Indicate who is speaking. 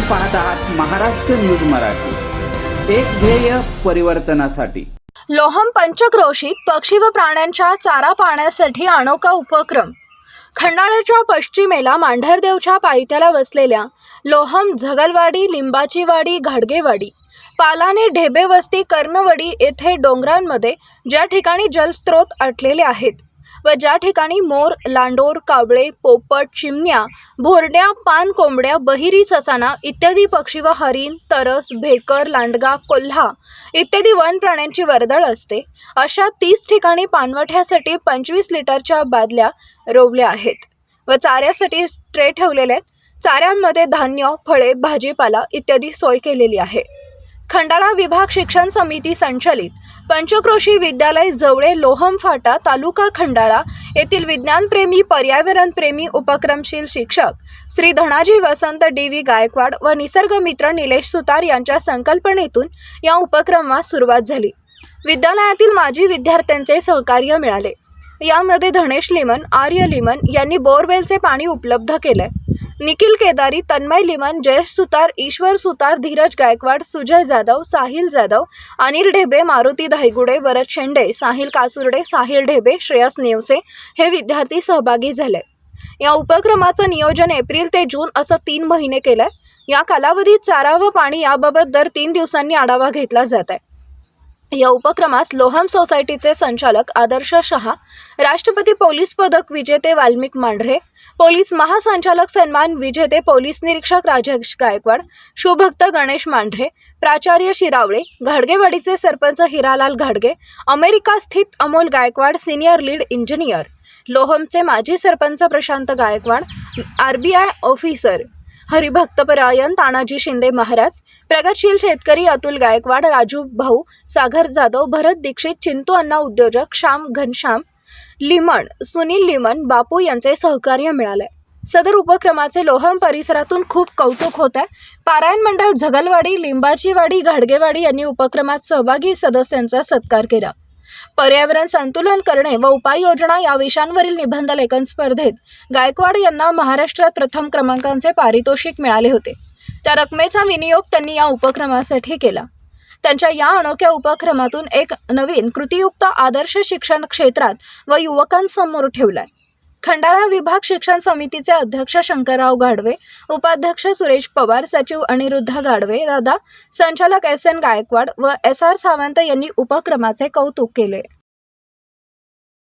Speaker 1: आपण पाहत आहात महाराष्ट्र न्यूज मराठी. एक ध्येय परिवर्तनासाठी.
Speaker 2: लोहम पंचक्रोशीत पक्षी व प्राण्यांच्या चारा पाण्यासाठी अनोखा उपक्रम. खंडाळ्याच्या पश्चिमेला मांढरदेवच्या पायथ्याला वसलेल्या लोहम झगलवाडी लिंबाचीवाडी घाडगेवाडी पालाने ढेबे वस्ती कर्णवडी येथे डोंगरांमध्ये ज्या ठिकाणी जलस्रोत आटलेले आहेत. व ज्या ठिकाणी मोर लांडोर कावळे पोपट चिमण्या भोरड्या पान कोंबड्या बहिरी ससाना इत्यादी पक्षी व हरिण तरस भेकर लांडगा कोल्हा इत्यादी वन प्राण्यांची वर्दळ असते. अशा तीस ठिकाणी पाणवठ्यासाठी पंचवीस लिटरच्या बादल्या रोवल्या आहेत व चाऱ्यासाठी ट्रे ठेवलेले आहेत. चाऱ्यांमध्ये धान्य फळे भाजीपाला इत्यादी सोय केलेली आहे. खंडाळा विभाग शिक्षण समिती संचलित. पंचक्रोशी विद्यालय जवळे लोहम फाटा तालुका खंडाळा येथील विज्ञानप्रेमी पर्यावरणप्रेमी उपक्रमशील शिक्षक श्री धनाजी वसंत डी व्ही. गायकवाड व निसर्गमित्र निलेश सुतार यांच्या संकल्पनेतून या उपक्रमास सुरुवात झाली. विद्यालयातील माजी विद्यार्थ्यांचे सहकार्य मिळाले. यामध्ये धनेश लिमन आर्य लिमन यांनी बोरवेलचे पाणी उपलब्ध केले निखिल केदारी तन्मय लिमन जयेश सुतार ईश्वर सुतार धीरज गायकवाड सुजय जाधव साहिल जाधव अनिल ढेबे मारुती धायगुडे वरद शेंडे साहिल कासुर्डे साहिल ढेबे श्रेयस नेवसे हे विद्यार्थी सहभागी झाले. या उपक्रमाचं नियोजन एप्रिल ते जून असं तीन महिने केलंय. या कालावधीत चारा व पाणी याबाबत दर तीन दिवसांनी आढावा घेतला जात आहे या उपक्रमास लोहम सोसायटीचे संचालक आदर्श शहा राष्ट्रपती पोलीस पदक विजेते वाल्मिक मांढरे पोलीस महासंचालक सन्मान विजेते पोलीस निरीक्षक राजेश गायकवाड शिवभक्त गणेश मांढरे प्राचार्य शिरावळे घाडगेवाडीचे सरपंच हिरालाल घाडगे अमेरिका स्थित Amol Gaikwad senior lead engineer लोहमचे माजी sarpanch Prashant Gaikwad R B I officer हरिभक्तपरायण Tanaji Shinde Maharaj प्रगतशील शेतकरी अतुल गायकवाड राजू भाऊ सागर जाधव भरत दीक्षित चिंतू अण्णा उद्योजक श्याम घनश्याम लिमण सुनील लिमण बापू यांचे सहकार्य मिळाले. सदर उपक्रमाचे लोहम परिसरातून खूप कौतुक होत आहे पारायण मंडळ झगलवाडी लिंबाचीवाडी घाडगेवाडी यांनी उपक्रमात सहभागी सदस्यांचा सत्कार केला. पर्यावरण संतुलन करणे व उपाययोजना या विषयांवरील निबंध लेखन स्पर्धेत गायकवाड यांना महाराष्ट्रात प्रथम क्रमांकाचे पारितोषिक मिळाले होते. त्या रकमेचा विनियोग त्यांनी या उपक्रमासाठी केला. त्यांच्या या अनोख्या उपक्रमातून एक नवीन कृतीयुक्त आदर्श शिक्षण क्षेत्रात व युवकांसमोर ठेवलाय. खंडाळा विभाग शिक्षण समितीचे अध्यक्ष शंकरराव गाडवे उपाध्यक्ष सुरेश पवार सचिव अनिरुद्ध गाडवे दादा संचालक एस एन गायकवाड व एस आर सावंत यांनी उपक्रमाचे कौतुक केले.